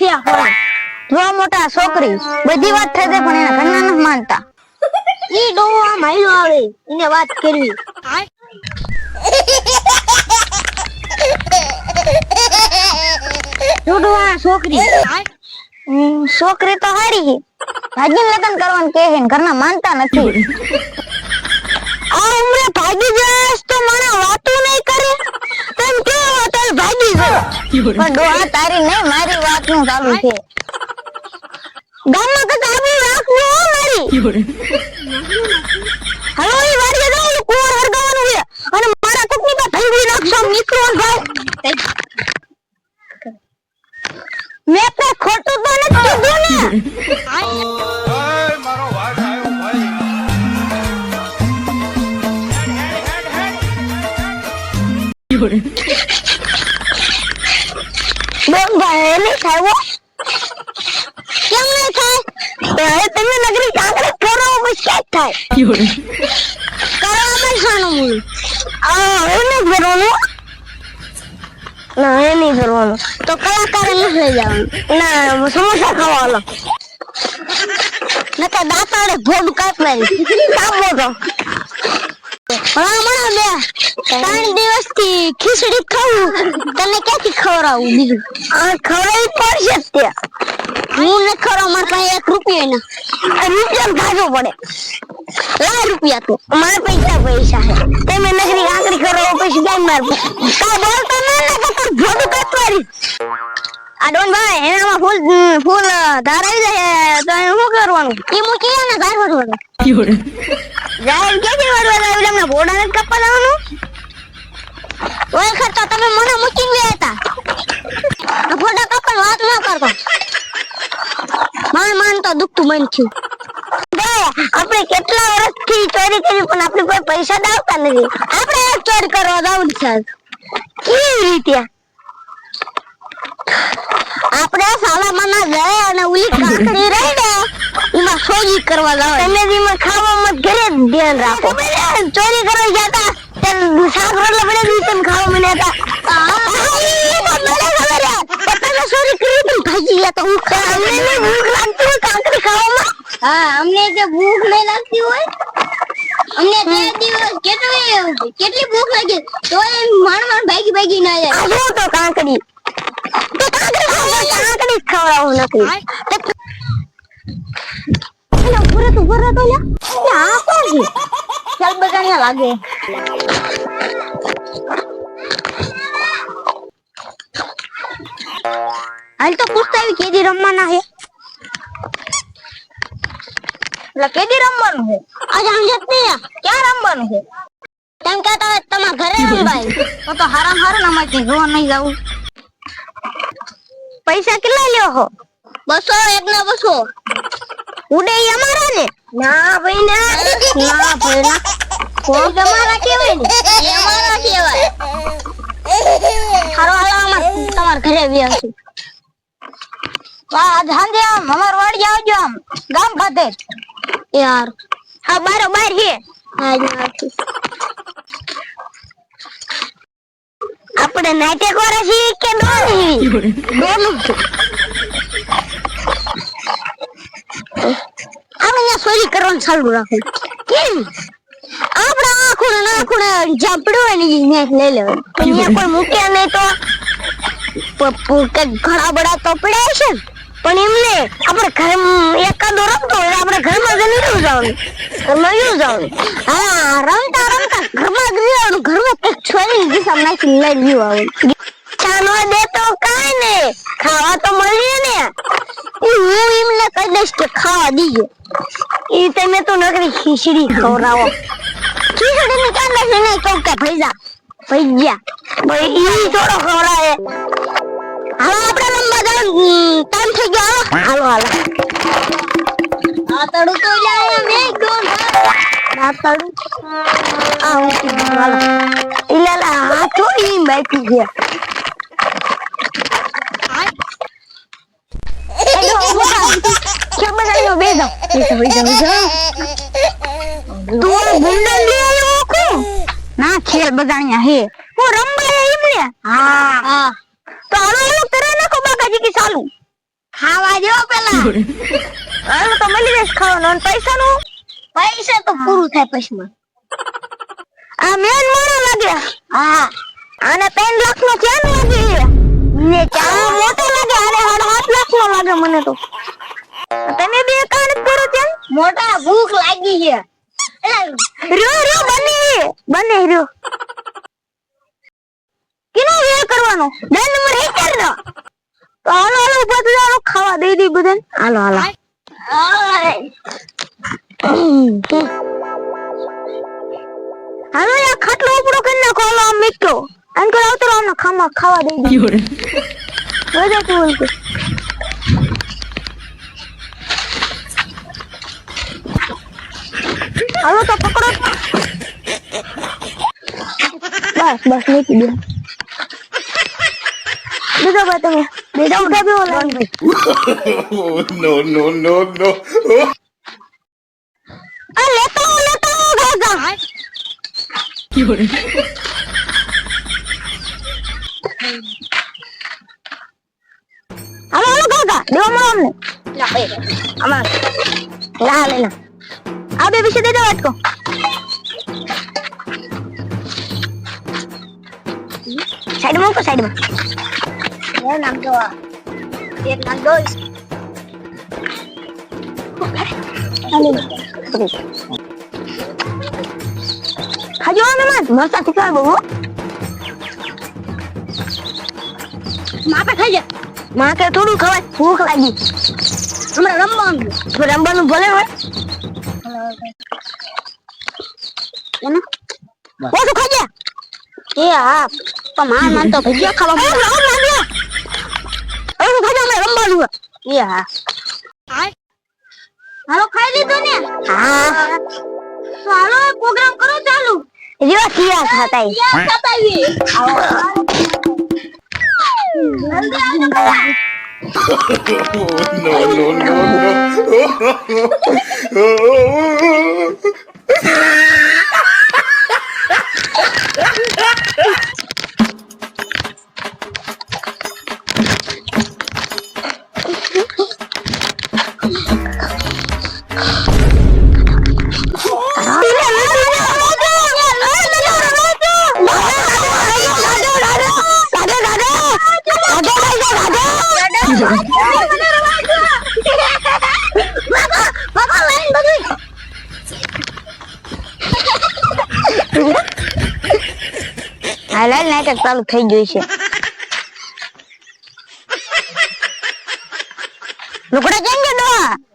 થયા હોય. જો મોટા છોકરી, બધી વાત થઈ પણ એના ઘરના નથી માનતા. ઈ ડોહો આમ હાલ્યો આવે, એને વાત કરવી. જોડવા છોકરી. છોકરી તો હારી ભાગીને ભાગી લગ્ન કરવાનું ને, ઘરના માનતા નથી આ ઉમરે ભાગી જાસ તો મને વાતું નહીં કરે તેમ કેવો તારે ભાગી જાય પણ ડોહા તારી નહીં મારી વાતનું ચાલુ છે. ગામમાં કદાચ આવી રાખવું હો મારી. હવે એ વાડીએ જાઉં કુંવર હરગાવાનું છે. અને મારા કુકની ભંગી નાખશો ને મેં તો ખોટું તો નથી કીધું ને મારો વાઘ આવ્યો ભાઈ બેન ભાઈ નહીં થાય હો. કેમ નહીં થાય હવે તમે નગરી કાંકરી કરો પછી થાય? શાનું મૂળ આ હવે નહીં કરવાનું ના, એ નહીં કરવાનું તો કલાકારે નથી લઈ જવાનું ના સમોસા ખાવાનો નકર દાંતાડે ભોગ કાપો તો. હમણાં બે. ત્રણ દિવસથી ખીચડી ખાવું તને ક્યાંથી ખવડાવું બીજું? આ ખવડાવી પડશે જ ત્યાં હું ને ખવડાવ મારે પાસે એક રૂપિયો ના. રૂપિયા ભાગો પડે. લાખ રૂપિયા તો. મારા પૈસા પૈસા છે. તમે નકરી આંકડી કરો પછી કેમ માર કા બોલતો ના ના તો તાર ભોડું કાપવાની આ ડોન ભાઈ એનામાં ફૂલ ફૂલ ધાર આવી જાય. તો શું કરવાનું? એ મૂકી ને ધાર ભરવાનું જાહેર કે વળવા આવ્યું એમના ભોડા ને કપા લાવવાનું ઓય ખર્ચો તમે મને મૂકીને ગયા હતા. ફોટા કપા વાત ના કરતો. માન માન તો દુખતું મન થયું. બે, આપણે કેટલા વર્ષથી ચોરી કરી પણ આપણે કોઈ પૈસા દાવતા નથી. આપણે એક ચોરી કરવા દાવું છે કેવી રીતે? આપણે સાલામાના જાય અને ઉલી કાકડી રહી ને, એમાં સોજી કરવા જાવ. તમે એમાં ખાવામાં ઘરે ધ્યાન રાખો. ચોરી કરવા જતા ત્યારે શાક રોટલા બને દી તમે ખાવા મળ્યા હતા. તમે ચોરી કરી તમે ભાગી ગયા તો હું અમને ભૂખ લાગતી હોય કાકડી ખાવામાં. હા અમને જે ભૂખ નહીં લાગતી હોય અમને તે દિવસ કેટલી કેટલી ભૂખ લાગી તો માણ માણ ભાગી ભાગી ના જાય. જો તો કાકડી તો ખાવા કાકડી જ ખવડાવું નથી. એલા તો ઊભો તો લ્યા, આ કોણ છે? ચાલ બગાડ્યા લાગે. હાલ તો પૂછતા આવી કેદી રમવાના છે એટલે કેદી રમવાનું છે આજે સમજત નહીં ક્યાં રમવાનું છે તેમ કહેતા હોય તમારા ઘરે રમવાય. તો તો હારામ હારા અમારે ત્યાં જોવા નહીં જવું પૈસા કેટલા લ્યો હો? બસો, એક ના બસો. ઉડે અમારા ને? ના ભાઈ ના. ના ભાઈ ના. કોણ તમારા કેવાય ને? અમારા કેવાય. હારો હાલો અમાર તમાર ઘરે બી આવશું વાહ સાંજે આમ અમાર વાડી આવજો આમ ગામ ખાતે. યાર હા બારો બાર છે હા નથી આપણે નાટક વાળા છીએ કે ડોન છીએ? બેનું છે આપણે અહીંયા ચોરી કરવાનું ચાલુ રાખો કેમ આપણા આખું ના ખૂણે જ્યાં પડ્યું હોય ને ઈ લઈ લેવાનું અહીંયા કોઈ મૂકે નહીં તો ઘણા બધા તો છે પણ એમને આપણે ઘર એકાદો રમતો હોય આપણે ઘરમાં જઈને નહીં જવાનું શું જવાનું હા રમતા રમતા ઘરમાં જ રહેવાનું ઘરમાં કંઈક છોડી દિશા સામે લઈ ગયું આવે ચાનો દે તો કાંઈ ને ખાવા તો મળીએ ને હું એમને કહી દઈશ કે ખાવા દીજો. એ તમે તો નકરી ખીચડી ખવડાવો. ખીચડી ની કાંદા છે નહીં કહું કે ભૈજા ભૈયા ભાઈ એ થોડો ખવડાવે. હાલો આપણે લંબા જાવ ટાઈમ થઈ ગયો હાલો. હાલો આ તડું તો મે મેં આ દાતડ આ ઉઠી ગયું, હાલો. ઇલાલા હાથો ઈ બાકી છે એનો ઊભો થાવ. કેમ બગાડ્યો? બે જાઓ. બેસો, બેસો, બેસો. તું આ લઈ આવ્યો ઓકો ના ખેલ બગાણ્યા હે. હું રમવા એમને હા. હા. તો હાલો હાલો તરે નાખો બાકાજી કે ચાલુ ખાવા દો પેલા. આનું તો મળી જશે ખાવાનો. અને પૈસાનું? પૈસા તો પૂરું થાય પછીમાં આ મેન મોડો લાગે હા. અને ત્રણ લાખ નો ક્યાં લાગી ને ચા મોટો લાગે અને સાડા હાથ લાખ નો લાગે મને તો. મોટા ભૂખ લાગી છે. રહ્યો રહ્યો બને. બને રહ્યો કિનો વેર કરવાનો? બે નંબર એક કર દો તો હાલો હાલો ઊભા થઈ જાઓ ખાવા દઈ દઈ બધાને. હાલો હાલો. હાલો યાર ખાટલો ઉપડો કરી નાખો. હાલો આમ મીઠો. અંકલ આવતો રહો અમને ખાવા ખાવા દઈ દઈ બધા તું બોલતો હાલો તો પકડો. બસ બસ મૂકી દો બીજો ભાઈ તમે બીજા ઉઠા બી ઓલા Oh, no, no, no, no. આ લેતો લેતો ગાગા. હાલો હાલો ગાગા. દેવા મળો અમને. લા, લા લે. લા આ બે વિશે દે દો વાટકો. સાઈડમાં મૂકો સાઈડમાં. એ નામ દો એક નામ દો ખાજો અમે મત મસ્ત તીખા બહુ માપે ખાઈ જા માં એનો ઓછું ખાજે એ હા પણ માર મન તો ભજીયા ખાવા મળે. ઓછું ખાજે અમે રમવાનું એ હા. હાલો ખાઈ લીધું ને? હા. તો હાલો પ્રોગ્રામ કરો ચાલુ. જો કિયા ખાતા ઈ. ક્યાં આવો. જલ્દી આવજો બધા. Oh, no, no, no, no. હાલાલ નાટક ચાલુ થઈ ગયું છે લુકડા કેમ કે દવા?